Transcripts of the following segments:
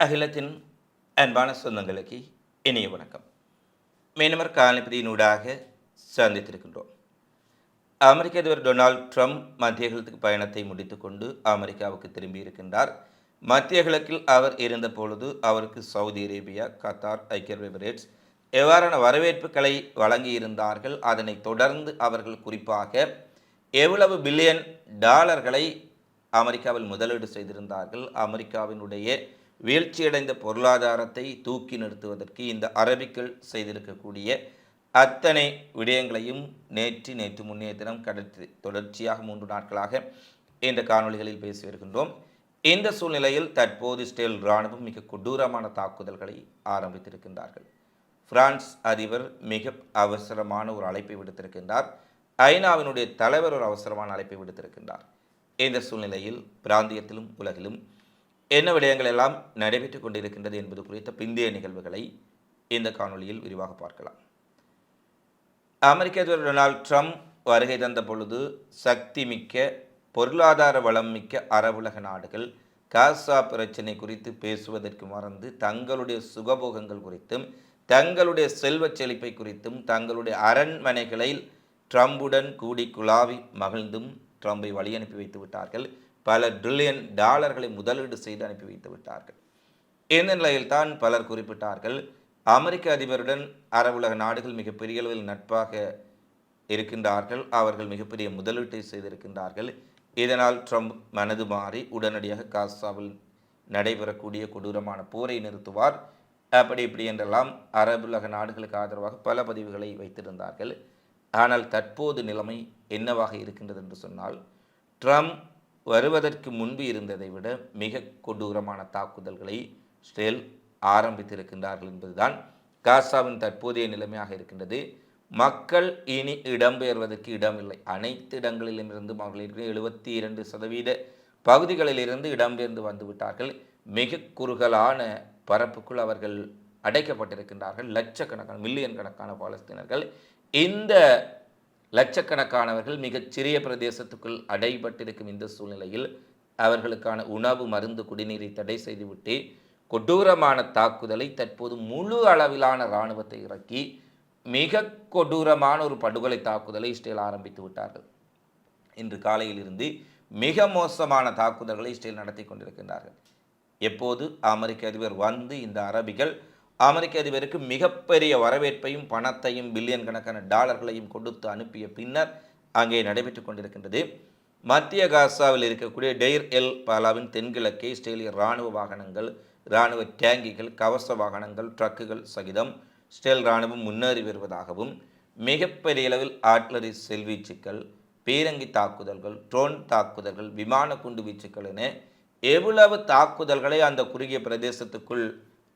அகிலத்தின் அன்பான சொந்தங்களுக்கு இனிய வணக்கம். மீனவர் காலப்பதியினூடாக சந்தித்திருக்கின்றோம். அமெரிக்க அதிபர் டொனால்ட் ட்ரம்ப் மத்திய கிழக்கு பயணத்தை முடித்துக்கொண்டு அமெரிக்காவுக்கு திரும்பி இருக்கின்றார். மத்திய கிழக்கில் அவர் இருந்த பொழுது அவருக்கு சவுதி அரேபியா கத்தார் ஐக்கிய அரபு எமிரேட்ஸ் எவ்வாறான வரவேற்புகளை வழங்கியிருந்தார்கள் அதனைத் தொடர்ந்து அவர்கள் குறிப்பாக எவ்வளவு பில்லியன் டாலர்களை அமெரிக்காவில் முதலீடு செய்திருந்தார்கள் அமெரிக்காவினுடைய வீழ்ச்சியடைந்த பொருளாதாரத்தை தூக்கி நிறுத்துவதற்கு இந்த அரபிக்கள் செய்திருக்கக்கூடிய அத்தனை விடயங்களையும் நேற்று நேற்று முன்னைய தினம் கடற்றி தொடர்ச்சியாக மூன்று நாட்களாக இந்த காணொளிகளில் பேசி வருகின்றோம். இந்த சூழ்நிலையில் தற்போது இஸ்ரேல் இராணுவம் மிக கொடூரமான தாக்குதல்களை ஆரம்பித்திருக்கின்றார்கள். பிரான்ஸ் அதிபர் மிக அவசரமான ஒரு அழைப்பை விடுத்திருக்கின்றார். ஐநாவினுடைய தலைவர் ஒரு அவசரமான அழைப்பை விடுத்திருக்கின்றார். இந்த சூழ்நிலையில் பிராந்தியத்திலும் உலகிலும் என்ன விடயங்கள் எல்லாம் நடைபெற்றுக் கொண்டிருக்கின்றது என்பது குறித்த பிந்தைய நிகழ்வுகளை இந்த காணொளியில் விரிவாக பார்க்கலாம். அமெரிக்க அதிபர் டொனால்ட் ட்ரம்ப் வருகை தந்த பொழுது சக்தி மிக்க பொருளாதார வளம் மிக்க அரபுலக நாடுகள் காசா பிரச்சினை குறித்து பேசுவதற்கு மறந்து தங்களுடைய சுகபோகங்கள் குறித்தும் தங்களுடைய செல்வச் செழிப்பை குறித்தும் தங்களுடைய அரண்மனைகளில் ட்ரம்புடன் கூடி குழாவி மகிழ்ந்தும் ட்ரம்பை வழி அனுப்பி வைத்து விட்டார்கள். பல டிரில்லியன் டாலர்களை முதலீடு செய்து அனுப்பி வைத்து விட்டார்கள். இந்த நிலையில்தான் பலர் குறிப்பிட்டார்கள் அமெரிக்க அதிபருடன் அரபுலக நாடுகள் மிகப்பெரிய அளவில் நட்பாக இருக்கின்றார்கள் அவர்கள் மிகப்பெரிய முதலீட்டை செய்திருக்கின்றார்கள். இதனால் ட்ரம்ப் மனது மாறி உடனடியாக காசாவில் நடைபெறக்கூடிய கொடூரமான போரை நிறுத்துவார். அப்படி இப்படி என்றெல்லாம் அரபுலக நாடுகளுக்கு ஆதரவாக பல பதிவுகளை வைத்திருந்தார்கள். ஆனால் தற்போது நிலைமை என்னவாக இருக்கின்றது என்று சொன்னால் ட்ரம்ப் வருவதற்கு முன்பு இருந்ததை விட மிக கொடூரமான தாக்குதல்களை இஸ்ரேல் ஆரம்பித்திருக்கின்றார்கள் என்பதுதான் காசாவின் தற்போதைய நிலைமையாக இருக்கின்றது. மக்கள் இனி இடம்பெயர்வதற்கு இடமில்லை. அனைத்து இடங்களிலும் இருந்தும் அவர்கள் எழுபத்தி இரண்டு சதவீத பகுதிகளிலிருந்து இடம்பெயர்ந்து வந்துவிட்டார்கள் மிக குறுகலான பரப்புக்குள் அவர்கள் அடைக்கப்பட்டிருக்கின்றார்கள். லட்சக்கணக்கான மில்லியன் கணக்கான பாலஸ்தீனர்கள். இந்த லட்சக்கணக்கானவர்கள் மிகச் சிறிய பிரதேசத்துக்குள் அடைபட்டிருக்கும் இந்த சூழ்நிலையில் அவர்களுக்கான உணவு மருந்து குடிநீரை தடை செய்துவிட்டு கொடூரமான தாக்குதலை தற்போது முழு அளவிலான இராணுவத்தை இறக்கி மிக கொடூரமான ஒரு படுகொலை தாக்குதலை இஸ்ரேல் ஆரம்பித்து விட்டார்கள். இன்று காலையிலிருந்து மிக மோசமான தாக்குதல்களை இஸ்ரேல் நடத்தி கொண்டிருக்கின்றார்கள். எப்போது? அமெரிக்க அதிபர் வந்து இந்த அரபிகள் அமெரிக்க அதிபருக்கு மிகப்பெரிய வரவேற்பையும் பணத்தையும் பில்லியன் கணக்கான டாலர்களையும் கொடுத்து அனுப்பிய பின்னர் அங்கே நடைபெற்று கொண்டிருக்கின்றது. மத்திய காசாவில் இருக்கக்கூடிய டெய்ர் எல் பாலாவின் தென்கிழக்கே இஸ்ரேலிய இராணுவ வாகனங்கள் இராணுவ டேங்கிகள் கவச வாகனங்கள் ட்ரக்குகள் சகிதம் இஸ்ரேல் இராணுவம் முன்னேறி வருவதாகவும் மிகப்பெரிய அளவில் ஆட்லரி செல்வீச்சுக்கள் பீரங்கி தாக்குதல்கள் ட்ரோன் தாக்குதல்கள் விமான குண்டு வீச்சுக்கள் என எவ்வளவு தாக்குதல்களை அந்த குறுகிய பிரதேசத்துக்குள்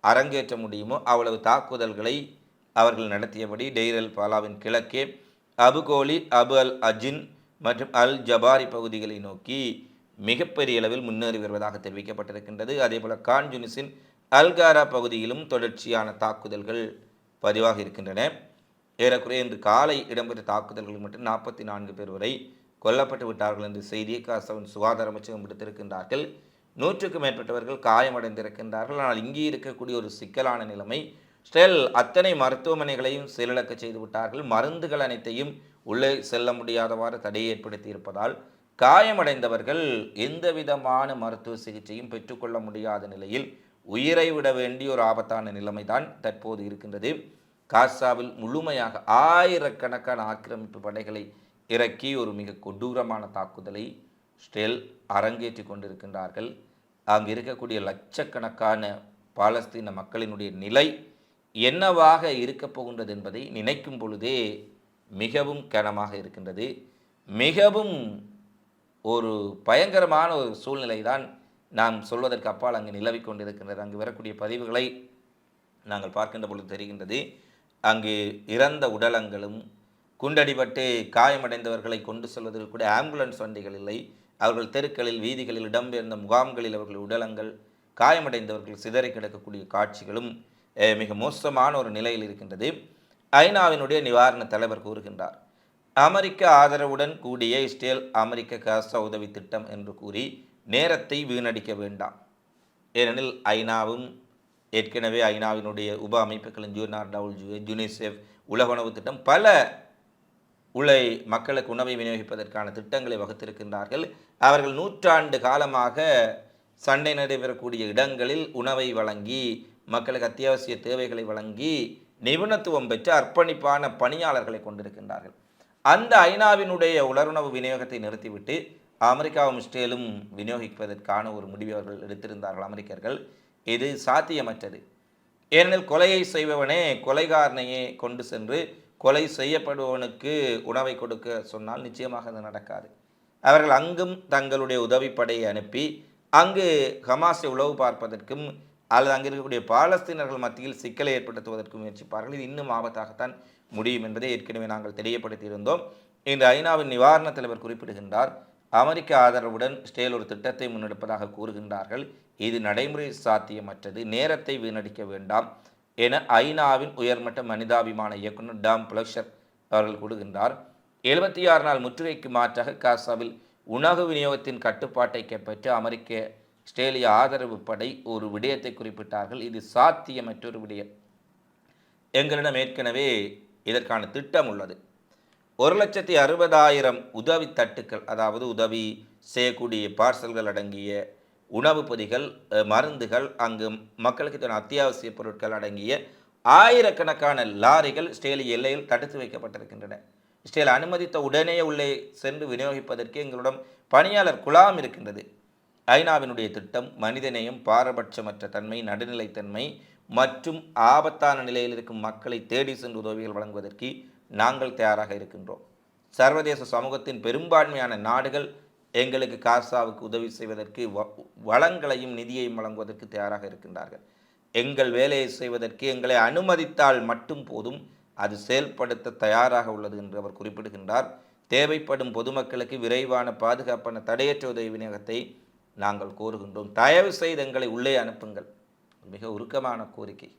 அரங்கேற்ற முடியுமோ அவ்வளவு தாக்குதல்களை அவர்கள் நடத்தியபடி டெய்ரல் பாலாவின் கிழக்கே அபுகோலி அபு அல் அஜின் மற்றும் அல் ஜபாரி பகுதிகளை நோக்கி மிகப்பெரிய அளவில் முன்னேறி வருவதாக தெரிவிக்கப்பட்டிருக்கின்றது. அதேபோல கான்ஜுனிஸின் அல்காரா பகுதியிலும் தொடர்ச்சியான தாக்குதல்கள் பதிவாக இருக்கின்றன. ஏறக்குறைய இன்று காலை இடம்பெற்ற தாக்குதல்களில் மட்டும் நாற்பத்தி நான்கு பேர் வரை கொல்லப்பட்டு விட்டார்கள் என்று செய்தியை காசவன் சுகாதார அமைச்சகம் விடுத்திருக்கின்றார்கள். நூற்றுக்கும் மேற்பட்டவர்கள் காயமடைந்திருக்கின்றார்கள். ஆனால் இங்கே இருக்கக்கூடிய ஒரு சிக்கலான நிலைமை ஸ்டெல் அத்தனை மருத்துவமனைகளையும் செயலிழக்க செய்து விட்டார்கள். மருந்துகள் அனைத்தையும் உள்ளே செல்ல முடியாதவாறு தடையை ஏற்படுத்தி இருப்பதால் காயமடைந்தவர்கள் எந்த விதமான மருத்துவ சிகிச்சையும் பெற்றுக்கொள்ள முடியாத நிலையில் உயிரை விட வேண்டிய ஒரு ஆபத்தான நிலைமை தான் தற்போது இருக்கின்றது. காசாவில் முழுமையாக ஆயிரக்கணக்கான ஆக்கிரமிப்பு படைகளை இறக்கி ஒரு மிக கொடூரமான தாக்குதலை ஸ்டெல் அரங்கேற்றி கொண்டிருக்கின்றார்கள். அங்கு இருக்கக்கூடிய லட்சக்கணக்கான பாலஸ்தீன மக்களினுடைய நிலை என்னவாக இருக்கப் போகின்றது என்பதை நினைக்கும் பொழுதே மிகவும் கனமாக இருக்கின்றது. மிகவும் ஒரு பயங்கரமான ஒரு சூழ்நிலை தான் நாம் சொல்வதற்கு அப்பால் அங்கு நிலவிக் கொண்டிருக்கின்றது. அங்கு வரக்கூடிய பதிவுகளை நாங்கள் பார்க்கின்ற பொழுது தெரிகின்றது. அங்கு இறந்த உடலங்களும் குண்டடிபட்டு காயமடைந்தவர்களை கொண்டு செல்வதற்கு கூட ஆம்புலன்ஸ் வண்டிகள் இல்லை. அவர்கள் தெருக்களில் வீதிகளில் இடம்பெயர்ந்த முகாம்களில் அவர்கள் உடலங்கள் காயமடைந்தவர்கள் சிதறி கிடக்கக்கூடிய காட்சிகளும் மிக மோசமான ஒரு நிலையில் இருக்கின்றது. ஐநாவினுடைய நிவாரண தலைவர் கூறுகின்றார். அமெரிக்க ஆதரவுடன் கூடிய இஸ்ரேல் அமெரிக்க காசா உதவி திட்டம் என்று கூறி நேரத்தை வீணடிக்க வேண்டாம். ஏனெனில் ஐநாவும் ஏற்கனவே ஐநாவினுடைய உப அமைப்புகளின் ஜூனார் டவுல் யுனிசெஃப் உலக உணவு திட்டம் பல உலை மக்களுக்கு உணவை விநியோகிப்பதற்கான திட்டங்களை வகுத்திருக்கின்றார்கள். அவர்கள் நூற்றாண்டு காலமாக சண்டை நடைபெறக்கூடிய இடங்களில் உணவை வழங்கி மக்களுக்கு அத்தியாவசிய தேவைகளை வழங்கி நிபுணத்துவம் பெற்று அர்ப்பணிப்பான பணியாளர்களை கொண்டிருக்கின்றார்கள். அந்த ஐநாவினுடைய உலருணவு விநியோகத்தை நிறுத்திவிட்டு அமெரிக்காவும் இஸ்ரேலும் விநியோகிப்பதற்கான ஒரு முடிவை அவர்கள் எடுத்திருந்தார்கள் அமெரிக்கர்கள். இது சாத்தியமற்றது. ஏனெனில் கொலையை செய்பவனே கொலைகாரனையே கொண்டு சென்று கொலை செய்யப்படுபவனுக்கு உணவை கொடுக்க சொன்னால் நிச்சயமாக அது நடக்காது. அவர்கள் அங்கும் தங்களுடைய உதவிப்படையை அனுப்பி அங்கு ஹமாஸை உளவு பார்ப்பதற்கும் அல்லது அங்கு இருக்கக்கூடிய பாலஸ்தீனர்கள் மத்தியில் சிக்கலை ஏற்படுத்துவதற்கும் முயற்சிப்பார்கள். இது இன்னும் ஆபத்தாகத்தான் முடியும் என்பதை ஏற்கனவே நாங்கள் தெரியப்படுத்தியிருந்தோம் இந்த ஐநாவின் நிவாரண தலைவர் குறிப்பிடுகின்றார் அமெரிக்க ஆதரவுடன் ஸ்டேல் ஒரு திட்டத்தை முன்னெடுப்பதாக கூறுகின்றார்கள். இது நடைமுறை சாத்தியமற்றது. நேரத்தை வீணடிக்க வேண்டாம். என ஐநாவின் உயர்மட்ட மனிதாபிமான இயக்குனர் டாம் பிளஷர் அவர்கள் கூறுகின்றார். எழுபத்தி ஆறு நாள் முற்றுகைக்கு மாற்றாக காசாவில் உணவு விநியோகத்தின் கட்டுப்பாட்டை கைப்பற்ற அமெரிக்க ஸ்டேலிய ஆதரவு படை ஒரு விடயத்தை குறிப்பிட்டார்கள். இது சாத்தியமற்றொரு விடயம். எங்களிடம் ஏற்கனவே இதற்கான திட்டம் உள்ளது. ஒரு லட்சத்தி அறுபதாயிரம் உதவி தட்டுக்கள் அதாவது உதவி செய்யக்கூடிய பார்சல்கள் அடங்கிய உணவு பொதிகள் மருந்துகள் அங்கு மக்களுக்கு தேவையான அத்தியாவசிய பொருட்கள் அடங்கிய ஆயிரக்கணக்கான லாரிகள் ஸ்டேலி எல்லையில் தடுத்து வைக்கப்பட்டிருக்கின்றன. இஸ்ரேல் அனுமதித்த உடனே உள்ளே சென்று விநியோகிப்பதற்கு எங்களிடம் பணியாளர் குழாம் இருக்கின்றது. ஐநாவினுடைய திட்டம் மனிதநேயம் பாரபட்சமற்ற தன்மை நடுநிலைத்தன்மை மற்றும் ஆபத்தான நிலையில் இருக்கும் மக்களை தேடி சென்று உதவிகள் வழங்குவதற்கு நாங்கள் தயாராக இருக்கின்றோம். சர்வதேச சமூகத்தின் பெரும்பான்மையான நாடுகள் எங்களுக்கு காசாவுக்கு உதவி செய்வதற்கு வ- வளங்களையும் நிதியையும் வழங்குவதற்கு தயாராக இருக்கின்றார்கள். எங்கள் வேலையை செய்வதற்கு எங்களை அனுமதித்தால் மட்டும் போதும் அது செயல்படுத்த தயாராக உள்ளது என்று அவர் குறிப்பிடுகின்றார். தேவைப்படும் பொதுமக்களுக்கு விரைவான பாதுகாப்பான தடையற்ற உதவி விநியோகத்தை நாங்கள் கோருகின்றோம். தயவு செய்து எங்களை உள்ளே அனுப்புங்கள். மிக உருக்கமான கோரிக்கை.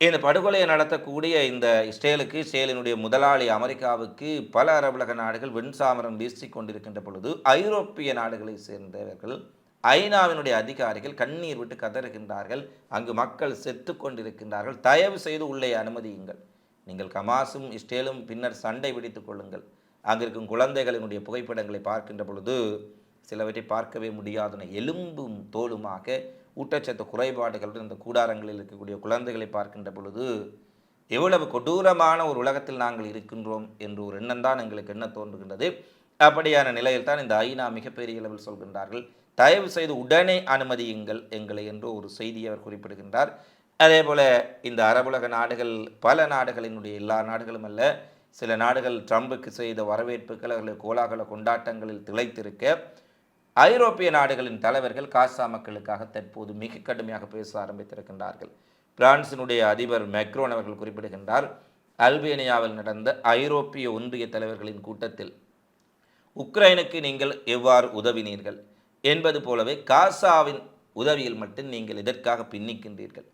இந்த படுகொலையை நடத்தக்கூடிய இந்த இஸ்ரேலுக்கு இஸ்ரேலினுடைய முதலாளி அமெரிக்காவுக்கு பல அரபுலக நாடுகள் வெண்சாமரம் வீசி கொண்டிருக்கின்ற பொழுது ஐரோப்பிய நாடுகளை சேர்ந்தவர்கள் ஐநாவினுடைய அதிகாரிகள் கண்ணீர் விட்டு கதறுகின்றார்கள். அங்கு மக்கள் செத்து கொண்டிருக்கின்றார்கள். தயவு செய்து உள்ளே அனுமதியுங்கள். நீங்கள் கமாசும் இஸ்ரேலும் பின்னர் சண்டை பிடித்துக் கொள்ளுங்கள். அங்கு இருக்கும் குழந்தைகளினுடைய புகைப்படங்களை பார்க்கின்ற பொழுது சிலவற்றை பார்க்கவே முடியாதன எலும்பும் தோலுமாக ஊட்டச்சத்து குறைபாடுகளுடன் இந்த கூடாரங்களில் இருக்கக்கூடிய குழந்தைகளை பார்க்கின்ற பொழுது எவ்வளவு கொடூரமான ஒரு உலகத்தில் நாங்கள் இருக்கின்றோம் என்று ஒரு எண்ணம் தான் எங்களுக்கு என்ன தோன்றுகின்றது. அப்படியான நிலையில் தான் இந்த ஐநா மிகப்பெரிய அளவில் சொல்கின்றார்கள். தயவு செய்து உடனே அனுமதியுங்கள் எங்களை என்று ஒரு செய்தியை அவர் குறிப்பிடுகின்றார். அதே போல இந்த அரபுலக நாடுகள் பல நாடுகளினுடைய எல்லா நாடுகளும் அல்ல சில நாடுகள் ட்ரம்புக்கு செய்த வரவேற்புகள் அவர்கள் கோலாகல கொண்டாட்டங்களில் திளைத்திருக்க ஐரோப்பிய நாடுகளின் தலைவர்கள் காசா மக்களுக்காக தற்போது மிக கடுமையாக பேச ஆரம்பித்திருக்கின்றார்கள். பிரான்சினுடைய அதிபர் மெக்ரோன் அவர்கள் குறிப்பிடுகின்றார் அல்பேனியாவில் நடந்த ஐரோப்பிய ஒன்றிய தலைவர்களின் கூட்டத்தில் உக்ரைனுக்கு நீங்கள் எவ்வாறு உதவினீர்கள் என்பது போலவே காசாவின் உதவியில் மட்டும் நீங்கள் இதற்காக பின்னிக்கின்றீர்கள்?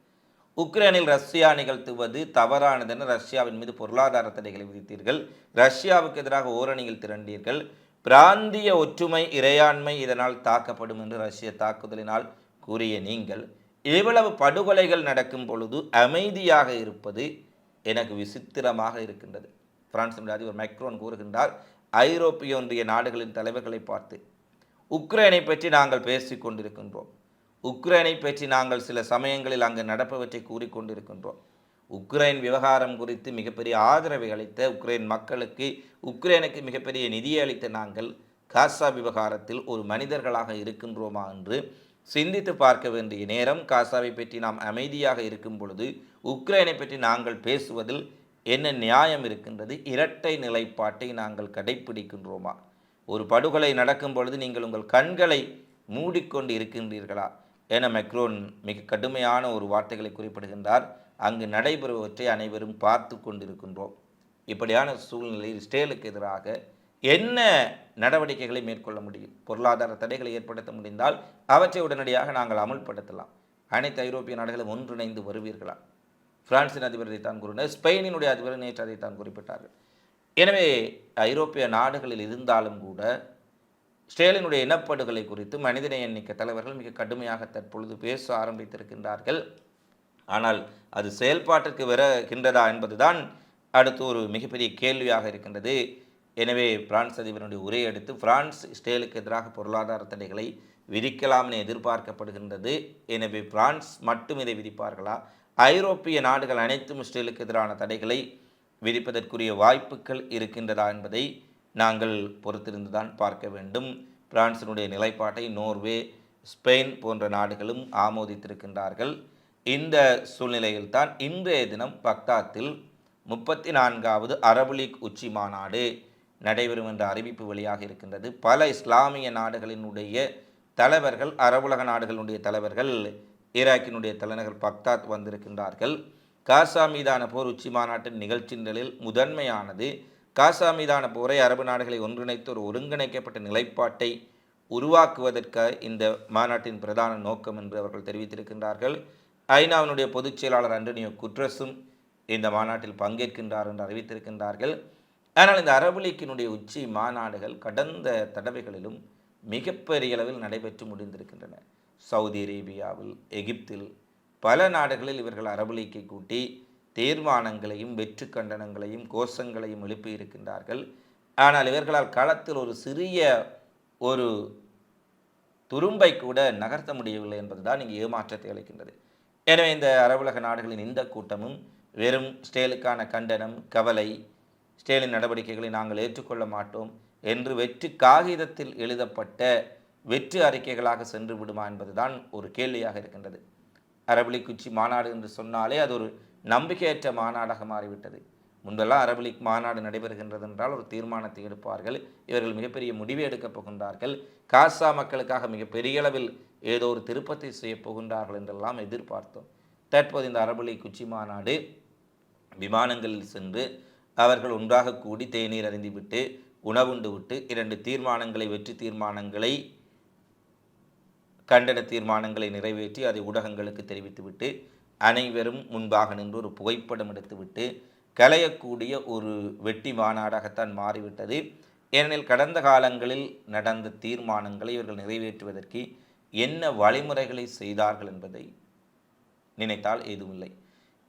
உக்ரைனில் ரஷ்யா நிகழ்த்துவது தவறானதென ரஷ்யாவின் மீது பொருளாதார தடைகளை விதித்தீர்கள். ரஷ்யாவுக்கு எதிராக ஓரணியில் திரண்டீர்கள். பிராந்திய ஒற்றுமை இறையாண்மை இதனால் தாக்கப்படும் என்று ரஷ்ய தாக்குதலினால் கூறிய நீங்கள் இவ்வளவு படுகொலைகள் நடக்கும் பொழுது அமைதியாக இருப்பது எனக்கு விசித்திரமாக இருக்கின்றது. பிரான்சினுடைய அதிபர் மைக்ரோன் கூறுகின்றார் ஐரோப்பிய ஒன்றிய நாடுகளின் தலைவர்களை பார்த்து உக்ரைனை பற்றி நாங்கள் பேசிக் கொண்டிருக்கின்றோம். உக்ரைனை பற்றி நாங்கள் சில சமயங்களில் அங்கு நடப்பவற்றை கூறிக்கொண்டிருக்கின்றோம் உக்ரைன் விவகாரம் குறித்து மிகப்பெரிய ஆதரவை அளித்த உக்ரைன் மக்களுக்கு உக்ரைனுக்கு மிகப்பெரிய நிதியை அளித்த நாங்கள் காசா விவகாரத்தில் ஒரு மனிதர்களாக இருக்கின்றோமா என்று சிந்தித்து பார்க்க வேண்டிய நேரம். காசாவை பற்றி நாம் அமைதியாக இருக்கும் பொழுது உக்ரைனை பற்றி நாங்கள் பேசுவதில் என்ன நியாயம் இருக்கின்றது இரட்டை நிலைப்பாட்டை நாங்கள் கடைப்பிடிக்கின்றோமா? ஒரு படுகொலை நடக்கும் பொழுது நீங்கள் உங்கள் கண்களை மூடிக்கொண்டு இருக்கின்றீர்களா? என மெக்ரோன் மிக கடுமையான ஒரு வார்த்தைகளை குறிப்பிடுகின்றார். அங்கு நடைபெறுவற்றை அனைவரும் பார்த்து கொண்டிருக்கின்றோம். இப்படியான சூழ்நிலையில் இஸ்ரேலுக்கு எதிராக என்ன நடவடிக்கைகளை மேற்கொள்ள முடியும்? பொருளாதார தடைகளை ஏற்படுத்த முடிந்தால் அவற்றை உடனடியாக நாங்கள் அமல்படுத்தலாம். அனைத்து ஐரோப்பிய நாடுகளும் ஒன்றிணைந்து வருவீர்களா? பிரான்சின் அதிபர் இதைத்தான் கூறினார் ஸ்பெயினினுடைய அதிபர் நேற்று அதைத்தான் குறிப்பிட்டார்கள். எனவே ஐரோப்பிய நாடுகளில் இருந்தாலும் கூட ஸ்டேலினுடைய இனப்படுகொலை குறித்து மனிதநேய எண்ணிக்கை தலைவர்கள் மிக கடுமையாக தற்பொழுது பேச ஆரம்பித்திருக்கின்றார்கள். ஆனால் அது செயல்பாட்டிற்கு வருகின்றதா என்பதுதான் அடுத்து ஒரு மிகப்பெரிய கேள்வியாக இருக்கின்றது. எனவே பிரான்ஸ் அதிபருடைய உரையை அடுத்து பிரான்ஸ் இஸ்ரேலுக்கு எதிராக பொருளாதார தடைகளை விதிக்கலாம் என எதிர்பார்க்கப்படுகின்றது. எனவே பிரான்ஸ் மட்டும் இதை விதிப்பார்களா? ஐரோப்பிய நாடுகள் அனைத்தும் இஸ்ரேலுக்கு எதிரான தடைகளை விதிப்பதற்குரிய வாய்ப்புகள் இருக்கின்றதா என்பதை நாங்கள் பொறுத்திருந்துதான் பார்க்க வேண்டும். பிரான்சினுடைய நிலைப்பாட்டை நோர்வே ஸ்பெயின் போன்ற நாடுகளும் ஆமோதித்திருக்கின்றார்கள். இந்த சூழ்நிலையில்தான் இன்றைய தினம் பக்தாத்தில் முப்பத்தி நான்காவது அரபு லீக் உச்சி மாநாடு நடைபெறும் என்ற அறிவிப்பு வெளியாக இருக்கின்றது. பல இஸ்லாமிய நாடுகளினுடைய தலைவர்கள் அரபுலக நாடுகளுடைய தலைவர்கள் ஈராக்கினுடைய தலைநகர் பக்தாத் வந்திருக்கின்றார்கள். காசா மீதான போர் உச்சி மாநாட்டின் நிகழ்ச்சி நிலையில் முதன்மையானது காசா மீதான போரை அரபு நாடுகளை ஒன்றிணைத்து ஒரு ஒருங்கிணைக்கப்பட்ட நிலைப்பாட்டை உருவாக்குவதற்காக இந்த மாநாட்டின் பிரதான நோக்கம் என்று அவர்கள் தெரிவித்திருக்கின்றார்கள். ஐநாவினுடைய பொதுச் செயலாளர் அண்டனியோ குட்ரஸும் இந்த மாநாட்டில் பங்கேற்கின்றார் என்று அறிவித்திருக்கின்றார்கள். ஆனால் இந்த அரபு லீக்கினுடைய உச்சி மாநாடுகள் கடந்த தடவைகளிலும் மிகப்பெரிய அளவில் நடைபெற்று முடிந்திருக்கின்றன. சவுதி அரேபியாவில் எகிப்தில் பல நாடுகளில் இவர்கள் அரபு லீக்கை கூட்டி தீர்மானங்களையும் வெற்று கண்டனங்களையும் கோஷங்களையும் எழுப்பியிருக்கின்றார்கள் ஆனால் இவர்களால் களத்தில் ஒரு சிறிய ஒரு துரும்பை கூட நகர்த்த முடியவில்லை என்பதுதான் இங்கு ஏமாற்றத்தை அளிக்கின்றது. எனவே இந்த அரபுலக நாடுகளின் இந்த கூட்டமும் வெறும் ஸ்டேலுக்கான கண்டனம் கவலை ஸ்டேலின் நடவடிக்கைகளை நாங்கள் ஏற்றுக்கொள்ள மாட்டோம் என்று வெற்றி காகிதத்தில் எழுதப்பட்ட வெற்று அறிக்கைகளாக சென்று விடுமா என்பதுதான் ஒரு கேள்வியாக இருக்கின்றது. அரபுலிக் உச்சி மாநாடு என்று சொன்னாலே அது ஒரு நம்பிக்கையற்ற மாநாடாக மாறிவிட்டது. முன்பெல்லாம் அரபுலிக் மாநாடு நடைபெறுகின்றது என்றால் ஒரு தீர்மானத்தை எடுப்பார்கள். இவர்கள் மிகப்பெரிய முடிவை எடுக்கப் போகின்றார்கள். காசா மக்களுக்காக மிக பெரிய அளவில் ஏதோ ஒரு திருப்பத்தை செய்யப்போகின்றார்கள் என்றெல்லாம் எதிர்பார்த்தோம். தற்போது இந்த அரபுலிக் குச்சி மாநாடு விமானங்களில் சென்று அவர்கள் ஒன்றாக கூடி தேநீர் அறிந்துவிட்டு உணவுண்டு விட்டு இரண்டு தீர்மானங்களை வெற்றி தீர்மானங்களை கண்டன தீர்மானங்களை நிறைவேற்றி அதை ஊடகங்களுக்கு தெரிவித்துவிட்டு அனைவரும் முன்பாக நின்று ஒரு புகைப்படம் எடுத்துவிட்டு கலையக்கூடிய ஒரு வெட்டி மாநாடாகத்தான் மாறிவிட்டது. ஏனெனில் கடந்த காலங்களில் நடந்த தீர்மானங்களை இவர்கள் நிறைவேற்றுவதற்கு என்ன வழிமுறைகளை செய்தார்கள் என்பதை நினைத்தால் ஏதுமில்லை.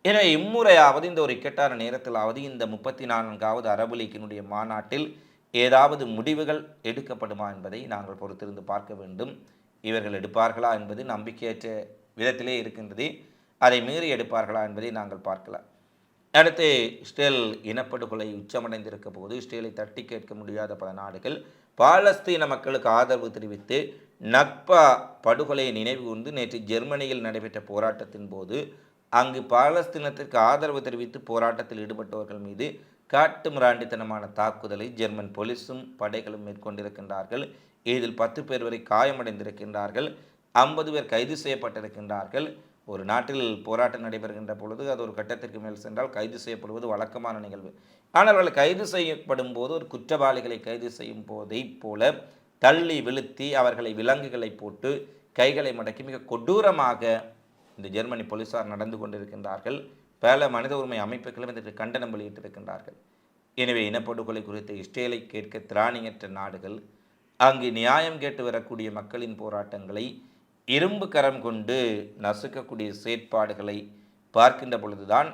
எனவே இம்முறையாவது இந்த ஒரு இக்கட்டான நேரத்திலாவது இந்த முப்பத்தி நான்காவது அரபு லீக்கினுடைய மாநாட்டில் ஏதாவது முடிவுகள் எடுக்கப்படுமா என்பதை நாங்கள் பொறுத்திருந்து பார்க்க வேண்டும். இவர்கள் எடுப்பார்களா என்பது நம்பிக்கையற்ற விதத்திலே இருக்கின்றது. அதை மீறி எடுப்பார்களா என்பதை நாங்கள் பார்க்கலாம். அடுத்து இஸ்ரேல் இனப்படுகொலை உச்சமடைந்திருக்க போது இஸ்ரேலை தட்டி கேட்க முடியாத பல நாடுகள் பாலஸ்தீன மக்களுக்கு ஆதரவு தெரிவித்து நக்பா படுகொலையை நினைவு கூர்ந்து நேற்று ஜெர்மனியில் நடைபெற்ற போராட்டத்தின் போது அங்கு பாலஸ்தீனத்திற்கு ஆதரவு தெரிவித்து போராட்டத்தில் ஈடுபட்டவர்கள் மீது காட்டு மிராண்டித்தனமான தாக்குதலை ஜெர்மன் போலீஸும் படைகளும் மேற்கொண்டிருக்கின்றார்கள். இதில் பத்து பேர் வரை காயமடைந்திருக்கின்றார்கள். ஐம்பது பேர் கைது செய்யப்பட்டிருக்கின்றார்கள். ஒரு நாட்டில் போராட்டம் நடைபெறுகின்ற பொழுது அது ஒரு கட்டத்திற்கு மேல் சென்றால் கைது செய்யப்படுவது வழக்கமான நிகழ்வு. ஆனால் அவர்கள் கைது செய்யப்படும் போது ஒரு குற்றவாளிகளை கைது செய்யும் போதை போல தள்ளி விழுத்தி அவர்களை விலங்குகளை போட்டு கைகளை மடக்கி மிக கொடூரமாக இந்த ஜெர்மனி போலீசார் நடந்து கொண்டிருக்கின்றார்கள். பல மனித உரிமை அமைப்புகளும் இதற்கு கண்டனம் வெளியிட்டிருக்கின்றார்கள். எனவே இனப்படுகொலை குறித்த இஸ்ரேலை கேட்க திராணியற்ற நாடுகள் அங்கு நியாயம் கேட்டு வரக்கூடிய மக்களின் போராட்டங்களை இரும்பு கரம் கொண்டு நசுக்கக்கூடிய செயற்பாடுகளை பார்க்கின்ற பொழுதுதான்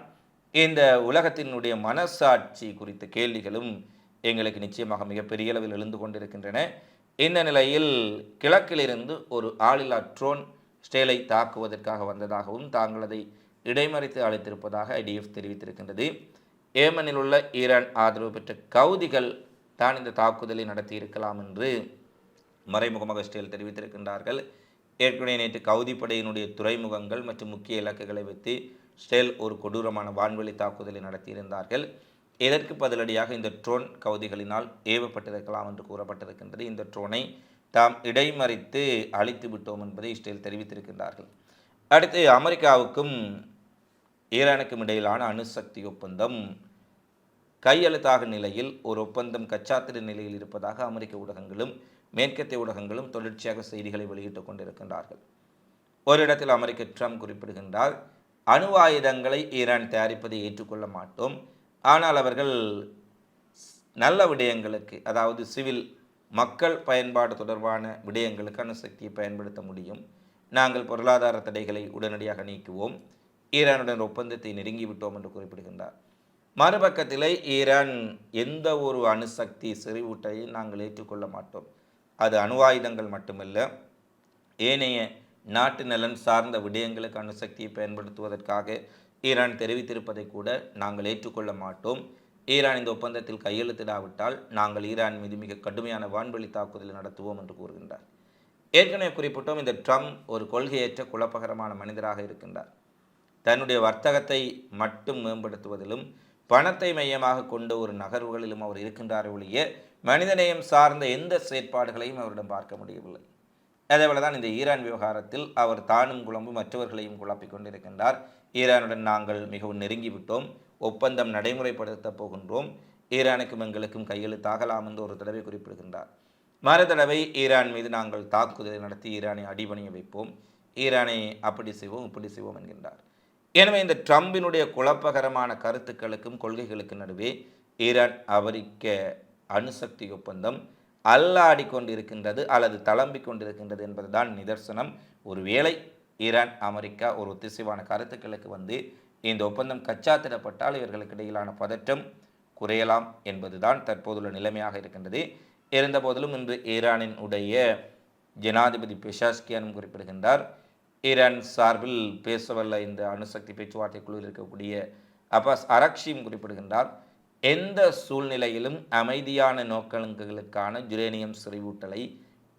இந்த உலகத்தினுடைய மனசாட்சி குறித்த கேள்விகளும் எங்களுக்கு நிச்சயமாக மிகப்பெரிய அளவில் எழுந்து கொண்டிருக்கின்றன. இந்த நிலையில் கிழக்கிலிருந்து ஒரு ஆளில்லா ட்ரோன் ஸ்டேலை தாக்குவதற்காக வந்ததாகவும் தாங்கள் அதை இடைமறித்து அழைத்திருப்பதாக ஐடிஎஃப் தெரிவித்திருக்கின்றது. ஏமனில் உள்ள ஈரான் ஆதரவு பெற்ற கவுதிகள் தான் இந்த தாக்குதலை நடத்தியிருக்கலாம் என்று மறைமுகமாக ஸ்டேல் தெரிவித்திருக்கின்றார்கள். ஏற்கனவே நேற்று கவுதிப்படையினுடைய துறைமுகங்கள் மற்றும் முக்கிய இலக்குகளை வைத்து ஸ்டேல் ஒரு கொடூரமான வான்வெளி தாக்குதலை நடத்தியிருந்தார்கள். இதற்கு பதிலடியாக இந்த ட்ரோன் கவுதிகளினால் ஏவப்பட்டிருக்கலாம் என்று கூறப்பட்டிருக்கின்றது. இந்த ட்ரோனை தாம் இடைமறித்து அழித்து விட்டோம் என்பதை இஸ்ரேல் தெரிவித்திருக்கின்றார்கள். அடுத்து அமெரிக்காவுக்கும் ஈரானுக்கும் இடையிலான அணுசக்தி ஒப்பந்தம். கையெழுத்தாக நிலையில் ஒரு ஒப்பந்தம் கச்சாத்திர நிலையில் இருப்பதாக அமெரிக்க ஊடகங்களும் மேற்கத்திய ஊடகங்களும் தொடர்ச்சியாக செய்திகளை வெளியிட்டுக் கொண்டிருக்கின்றார்கள். ஒரு இடத்தில் அமெரிக்க ட்ரம்ப் குறிப்பிடுகின்றார் அணு ஆயுதங்களை ஈரான் தயாரிப்பதை ஏற்றுக்கொள்ள மாட்டோம். ஆனால் அவர்கள் நல்ல விடயங்களுக்கு அதாவது சிவில் மக்கள் பயன்பாடு தொடர்பான விடயங்களுக்கு அணுசக்தியை பயன்படுத்த முடியும். நாங்கள் பொருளாதார தடைகளை உடனடியாக நீக்குவோம். ஈரானுடன் ஒப்பந்தத்தை நெருங்கிவிட்டோம் என்று குறிப்பிடுகின்றார். மறுபக்கத்திலே ஈரான் எந்த ஒரு அணுசக்தி செறிவூட்டையும் நாங்கள் ஏற்றுக்கொள்ள மாட்டோம். அது அணு ஆயுதங்கள் மட்டுமல்ல ஏனைய நாட்டு நலன் சார்ந்த விடயங்களுக்கு அணுசக்தியை பயன்படுத்துவதற்காக ஈரான் தெரிவித்திருப்பதை கூட நாங்கள் ஏற்றுக்கொள்ள மாட்டோம். ஈரான் இந்த ஒப்பந்தத்தில் கையெழுத்திடாவிட்டால் நாங்கள் ஈரான் மீது மிக கடுமையான வான்வெளி தாக்குதலை நடத்துவோம் என்று கூறுகின்றார். ஏற்கனவே குறிப்பிட்டோம் இந்த ட்ரம்ப் ஒரு கொள்கையற்ற குழப்பகரமான மனிதராக இருக்கின்றார். தன்னுடைய வர்த்தகத்தை மட்டும் மேம்படுத்துவதிலும் பணத்தை மையமாக கொண்ட ஒரு நகர்வுகளிலும் அவர் இருக்கின்றார் ஒழிய மனிதநேயம் சார்ந்த எந்த செயற்பாடுகளையும் அவரிடம் பார்க்க முடியவில்லை. அதேபோல தான் இந்த ஈரான் விவகாரத்தில் அவர் தானும் குழம்பு மற்றவர்களையும் குழப்பிக் கொண்டிருக்கின்றார். ஈரானுடன் நாங்கள் மிகவும் நெருங்கிவிட்டோம் ஒப்பந்தம் நடைமுறைப்படுத்தப் போகின்றோம் ஈரானுக்கும் எங்களுக்கும் கையெழுத்தாகலாம் என்று ஒரு தடவை குறிப்பிடுகின்றார். மறு தடவை ஈரான் மீது நாங்கள் தாக்குதலை நடத்தி ஈரானை அடிபணிய வைப்போம் ஈரானை அப்படி செய்வோம் இப்படி செய்வோம் என்கின்றார். எனவே இந்த ட்ரம்பினுடைய குழப்பகரமான கருத்துக்களுக்கும் கொள்கைகளுக்கும் நடுவே ஈரான் அமெரிக்க அணுசக்தி ஒப்பந்தம் அல்லாடி கொண்டிருக்கின்றது அல்லது தளம்பி கொண்டிருக்கின்றது என்பதுதான் நிதர்சனம். ஒருவேளை ஈரான் அமெரிக்கா ஒரு ஒத்திசைவான கருத்துக்களுக்கு வந்து இந்த ஒப்பந்தம் கச்சாத்திடப்பட்டால் இவர்களுக்கு இடையிலான பதற்றம் குறையலாம் என்பதுதான் தற்போதுள்ள நிலைமையாக இருக்கின்றது. இருந்தபோதிலும் இன்று ஈரானின் உடைய ஜனாதிபதி பெஷாஸ்கியானும் குறிப்பிடுகின்றார். ஈரான் சார்பில் பேசவல்ல இந்த அணுசக்தி பேச்சுவார்த்தை குழுவில் இருக்கக்கூடிய அப்பாஸ் அரக்ஷியும் குறிப்பிடுகின்றார் எந்த சூழ்நிலையிலும் அமைதியான நோக்கங்களுக்கான ஜுரேனியம் செறிவூட்டலை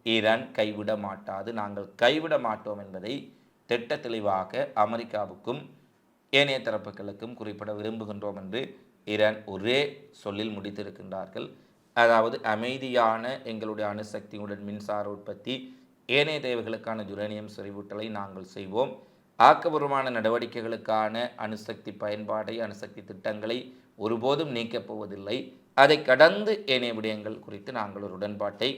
ஈரான் கைவிட மாட்டாது. நாங்கள் கைவிட மாட்டோம் என்பதை திட்ட தெளிவாக அமெரிக்காவுக்கும் ஏனைய தரப்புகளுக்கும் குறிப்பிட விரும்புகின்றோம் என்று ஈரான் ஒரே சொல்லில் முடித்திருக்கின்றார்கள். அதாவது அமைதியான எங்களுடைய அணுசக்தியுடன் மின்சார உற்பத்தி ஏனைய தேவைகளுக்கான ஜுரேனியம் செறிவூட்டலை நாங்கள் செய்வோம். ஆக்கபூர்வமான நடவடிக்கைகளுக்கான அணுசக்தி பயன்பாடை அணுசக்தி திட்டங்களை ஒருபோதும் நீக்கப் போவதில்லை. அதை கடந்து ஏனைய விடயங்கள் குறித்து நாங்கள் ஒரு உடன்பாட்டை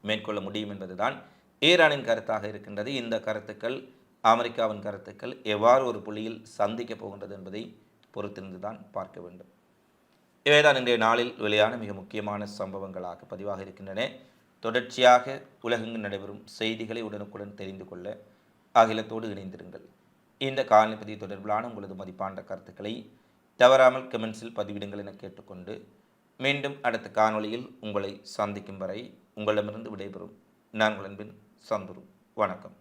மேற்கொள்ள முடியும் என்பதுதான் ஈரானின் கருத்தாக இருக்கின்றது. இந்த கருத்துக்கள் அமெரிக்காவின் கருத்துக்கள் எவ்வாறு ஒரு புள்ளியில் சந்திக்கப் போகின்றது என்பதை பொறுத்திருந்து தான் பார்க்க வேண்டும். இவைதான் இன்றைய நாளில் வெளியான மிக முக்கியமான சம்பவங்களாக பதிவாக இருக்கின்றன. தொடர்ச்சியாக உலகெங்கு நடைபெறும் செய்திகளை உடனுக்குடன் தெரிந்து கொள்ள அகிலத்தோடு இணைந்திருங்கள். இந்த காலநிலை தொடர்பிலான உங்களது மதிப்பான கருத்துக்களை தவறாமல் கமெண்ட்ஸில் பதிவிடுங்கள் என கேட்டுக்கொண்டு மீண்டும் அடுத்த காணொளியில் உங்களை சந்திக்கும் வரை உங்களிடமிருந்து விடைபெறும். நான் உங்கள் அன்பின் சந்துரு. வணக்கம்.